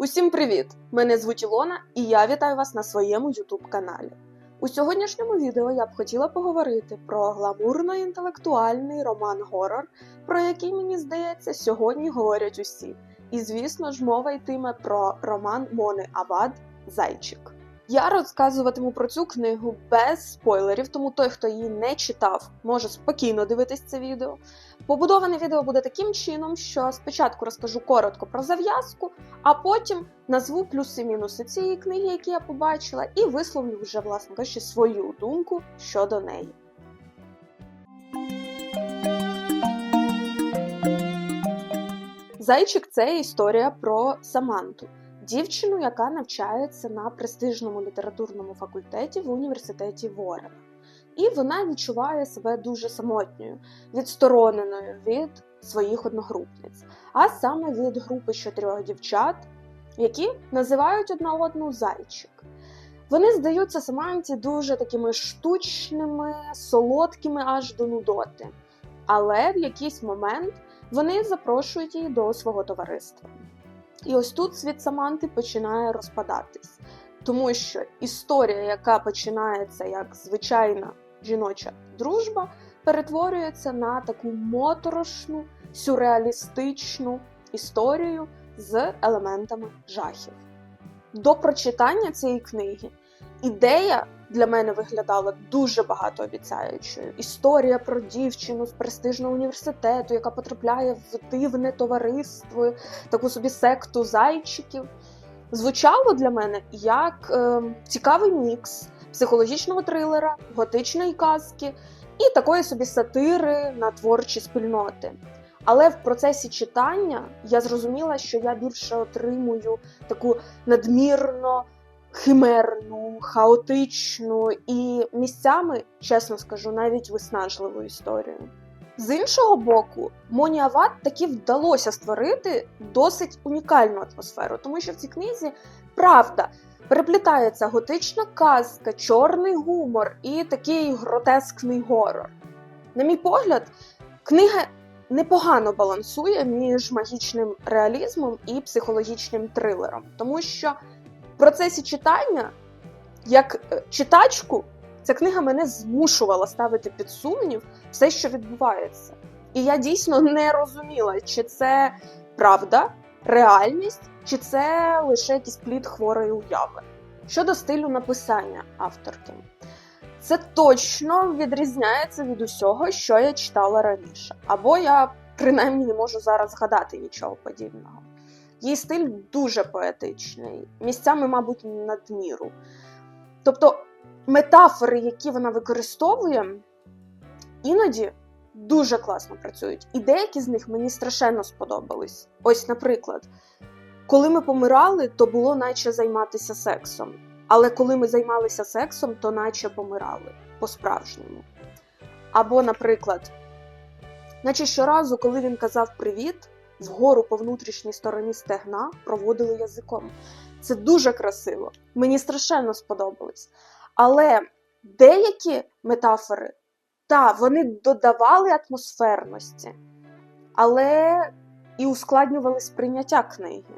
Усім привіт! Мене звуть Ілона, і я вітаю вас на своєму youtube каналі. У сьогоднішньому відео я б хотіла поговорити про гламурно-інтелектуальний роман-горор, про який, мені здається, сьогодні говорять усі. І, звісно ж, мова йтиме про роман Мони Авад Зайчик. Я розказуватиму про цю книгу без спойлерів, тому той, хто її не читав, може спокійно дивитись це відео. Побудоване відео буде таким чином, що спочатку розкажу коротко про зав'язку, а потім назву плюси-мінуси цієї книги, які я побачила, і висловлю вже, власне кажучи, свою думку щодо неї. Зайчик це історія про Саманту, дівчину, яка навчається на престижному літературному факультеті в університеті Ворена. І вона відчуває себе дуже самотньою, відстороненою від своїх одногрупниць, а саме від групи чотирьох дівчат, які називають одна одну зайчик. Вони здаються Саманті дуже такими штучними, солодкими аж до нудоти. Але в якийсь момент вони запрошують її до свого товариства. І ось тут світ Саманти починає розпадатись, тому що історія, яка починається як звичайна жіноча дружба, перетворюється на таку моторошну, сюрреалістичну історію з елементами жахів. До прочитання цієї книги ідея для мене виглядала дуже багатообіцяючою. Історія про дівчину з престижного університету, яка потрапляє в дивне товариство, таку собі секту зайчиків. Звучало для мене як е, цікавий мікс психологічного трилера, готичної казки і такої собі сатири на творчі спільноти. Але в процесі читання я зрозуміла, що я більше отримую таку надмірно химерну, хаотичну і місцями, чесно скажу, навіть виснажливу історію. З іншого боку, Моні Ават таки вдалося створити досить унікальну атмосферу, тому що в цій книзі правда переплітається готична казка, чорний гумор і такий гротескний горор. На мій погляд, книга непогано балансує між магічним реалізмом і психологічним трилером, тому що процесі читання, як е, читачку, ця книга мене змушувала ставити під сумнів все, що відбувається. І я дійсно не розуміла, чи це правда, реальність, чи це лише якийсь плід хворої уяви. Щодо стилю написання авторки, це точно відрізняється від усього, що я читала раніше. Або я принаймні не можу зараз згадати нічого подібного. Її стиль дуже поетичний, місцями, мабуть, надміру. Тобто метафори, які вона використовує, іноді дуже класно працюють. І деякі з них мені страшенно сподобались. Ось, наприклад, коли ми помирали, то було наче займатися сексом. Але коли ми займалися сексом, то наче помирали по-справжньому. Або, наприклад, наче щоразу, коли він казав привіт, вгору по внутрішній стороні стегна проводили язиком. Це дуже красиво. Мені страшенно сподобалось. Але деякі метафори, так, вони додавали атмосферності, але і ускладнювали сприйняття книги.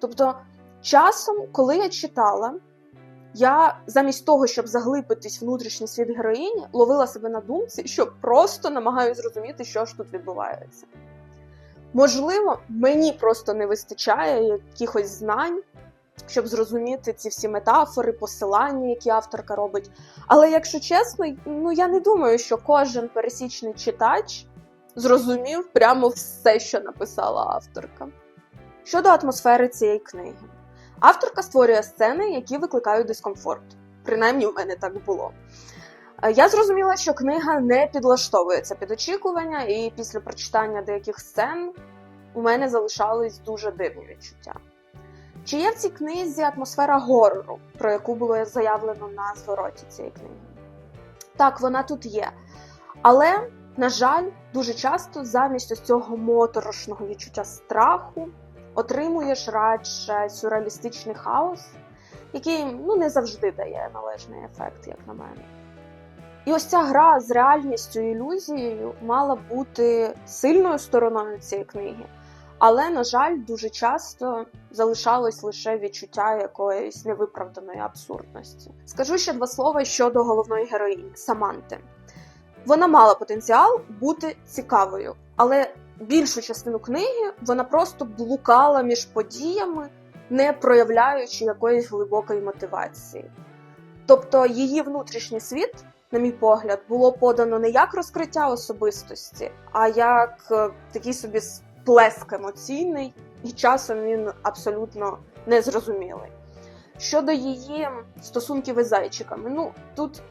Тобто, часом, коли я читала, я замість того, щоб заглибитись в внутрішній світ героїні, ловила себе на думці, що просто намагаюся зрозуміти, що ж тут відбувається. Можливо, мені просто не вистачає якихось знань, щоб зрозуміти ці всі метафори, посилання, які авторка робить. Але якщо чесно, ну я не думаю, що кожен пересічний читач зрозумів прямо все, що написала авторка. Щодо атмосфери цієї книги, авторка створює сцени, які викликають дискомфорт. Принаймні, у мене так було. Я зрозуміла, що книга не підлаштовується під очікування, і після прочитання деяких сцен у мене залишались дуже дивні відчуття. Чи є в цій книзі атмосфера горору, про яку було заявлено на звороті цієї книги? Так, вона тут є. Але, на жаль, дуже часто замість ось цього моторошного відчуття страху отримуєш радше сюрреалістичний хаос, який ну, не завжди дає належний ефект, як на мене. І ось ця гра з реальністю і ілюзією мала бути сильною стороною цієї книги. Але, на жаль, дуже часто залишалось лише відчуття якоїсь невиправданої абсурдності. Скажу ще два слова щодо головної героїні Саманти. Вона мала потенціал бути цікавою, але більшу частину книги вона просто блукала між подіями, не проявляючи якоїсь глибокої мотивації. Тобто її внутрішній світ, на мій погляд, було подано не як розкриття особистості, а як е, такий собі сплеск емоційний, і часом він абсолютно незрозумілий. Щодо її стосунків із зайчиками, ну тут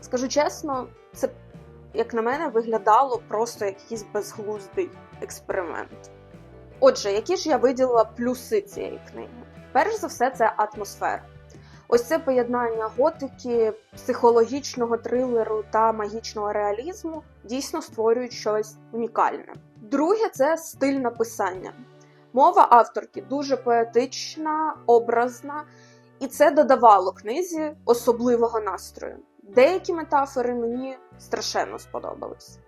скажу чесно, це як на мене, виглядало просто як якийсь безглуздий експеримент. Отже, які ж я виділила плюси цієї книги? Перш за все, це атмосфера. Ось це поєднання готики, психологічного трилеру та магічного реалізму дійсно створюють щось унікальне. Друге це стиль написання. Мова авторки дуже поетична, образна, і це додавало книзі особливого настрою. Деякі метафори мені страшенно сподобались.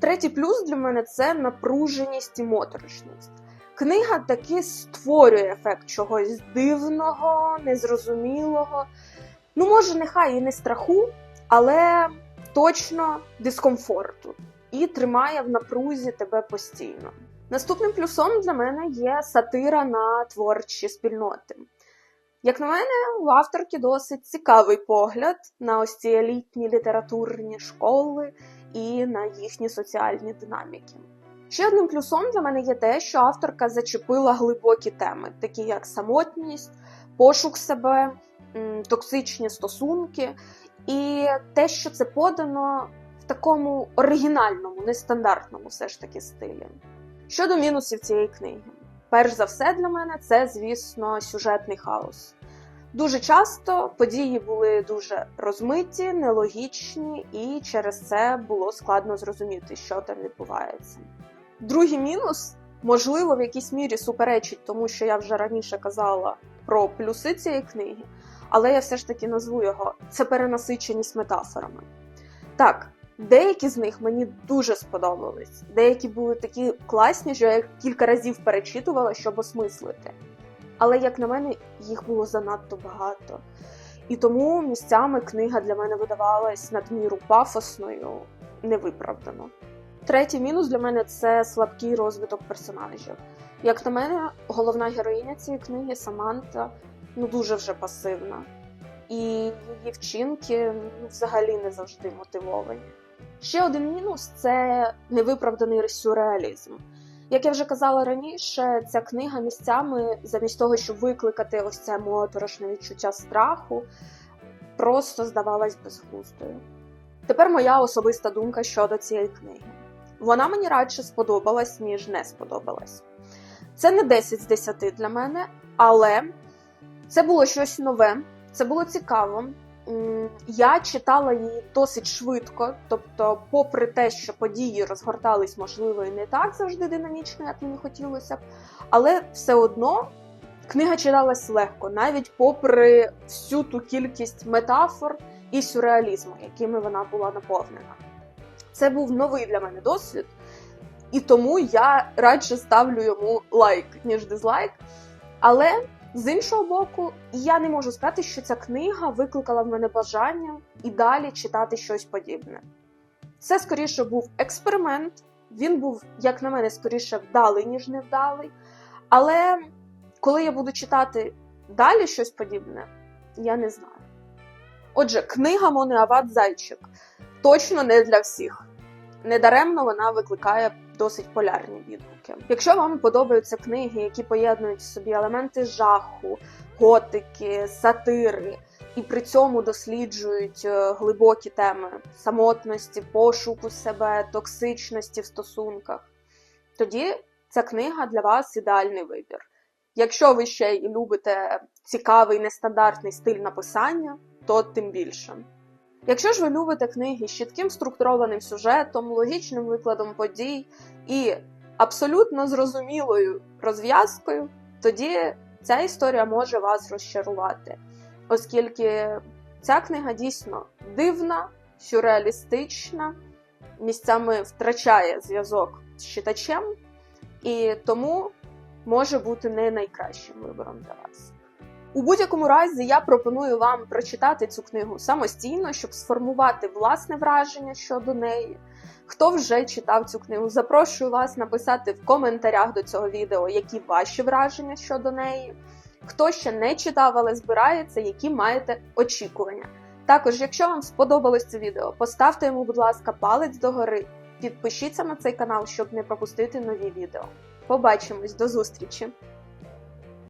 Третій плюс для мене це напруженість і моторошність. Книга таки створює ефект чогось дивного, незрозумілого. Ну, може, нехай і не страху, але точно дискомфорту і тримає в напрузі тебе постійно. Наступним плюсом для мене є сатира на творчі спільноти. Як на мене, у авторки досить цікавий погляд на ось ці елітні літературні школи і на їхні соціальні динаміки. Ще одним плюсом для мене є те, що авторка зачепила глибокі теми, такі як самотність, пошук себе, токсичні стосунки, і те, що це подано в такому оригінальному, нестандартному все ж таки стилі. Щодо мінусів цієї книги. Перш за все для мене це, звісно, сюжетний хаос. Дуже часто події були дуже розмиті, нелогічні, і через це було складно зрозуміти, що там відбувається. Другий мінус, можливо, в якійсь мірі суперечить, тому що я вже раніше казала про плюси цієї книги, але я все ж таки назву його це перенасиченість метафорами. Так, Деякі з них мені дуже сподобались. Деякі були такі класні, що я кілька разів перечитувала, щоб осмислити. Але, як на мене, їх було занадто багато. І тому місцями книга для мене видавалась надміру пафосною, невиправдано. Третій мінус для мене це слабкий розвиток персонажів. Як на мене, головна героїня цієї книги Саманта ну дуже вже пасивна, і її вчинки ну, взагалі не завжди мотивовані. Ще один мінус це невиправданий сюрреалізм. Як я вже казала раніше, ця книга місцями, замість того, щоб викликати ось це моторошне відчуття страху, просто здавалась безглуздою. Тепер моя особиста думка щодо цієї книги. Вона мені радше сподобалась, ніж не сподобалась. Це не 10 з 10 для мене, але це було щось нове, це було цікаво. Я читала її досить швидко, тобто, попри те, що події розгортались, можливо, і не так завжди динамічно, як мені хотілося б, але все одно книга читалась легко, навіть попри всю ту кількість метафор і сюрреалізму, якими вона була наповнена. Це був новий для мене досвід, і тому я радше ставлю йому лайк, ніж дизлайк. Але з іншого боку, я не можу сказати, що ця книга викликала в мене бажання і далі читати щось подібне. Це скоріше був експеримент, він був, як на мене, скоріше вдалий, ніж невдалий. Але коли я буду читати далі щось подібне, я не знаю. Отже, книга Монеават Зайчик точно не для всіх. Недаремно вона викликає досить полярні відгуки. Якщо вам подобаються книги, які поєднують в собі елементи жаху, готики, сатири, і при цьому досліджують е, глибокі теми самотності, пошуку себе, токсичності в стосунках, тоді ця книга для вас ідеальний вибір. Якщо ви ще й любите цікавий нестандартний стиль написання, то тим більше. Якщо ж ви любите книги з чітким структурованим сюжетом, логічним викладом подій і абсолютно зрозумілою розв'язкою, тоді ця історія може вас розчарувати, оскільки ця книга дійсно дивна, сюрреалістична, місцями втрачає зв'язок з читачем, і тому може бути не найкращим вибором для вас. У будь-якому разі я пропоную вам прочитати цю книгу самостійно, щоб сформувати власне враження щодо неї. Хто вже читав цю книгу, запрошую вас написати в коментарях до цього відео, які ваші враження щодо неї. Хто ще не читав, але збирається, які маєте очікування. Також, якщо вам сподобалось це відео, поставте йому, будь ласка, палець догори, підпишіться на цей канал, щоб не пропустити нові відео. Побачимось, до зустрічі!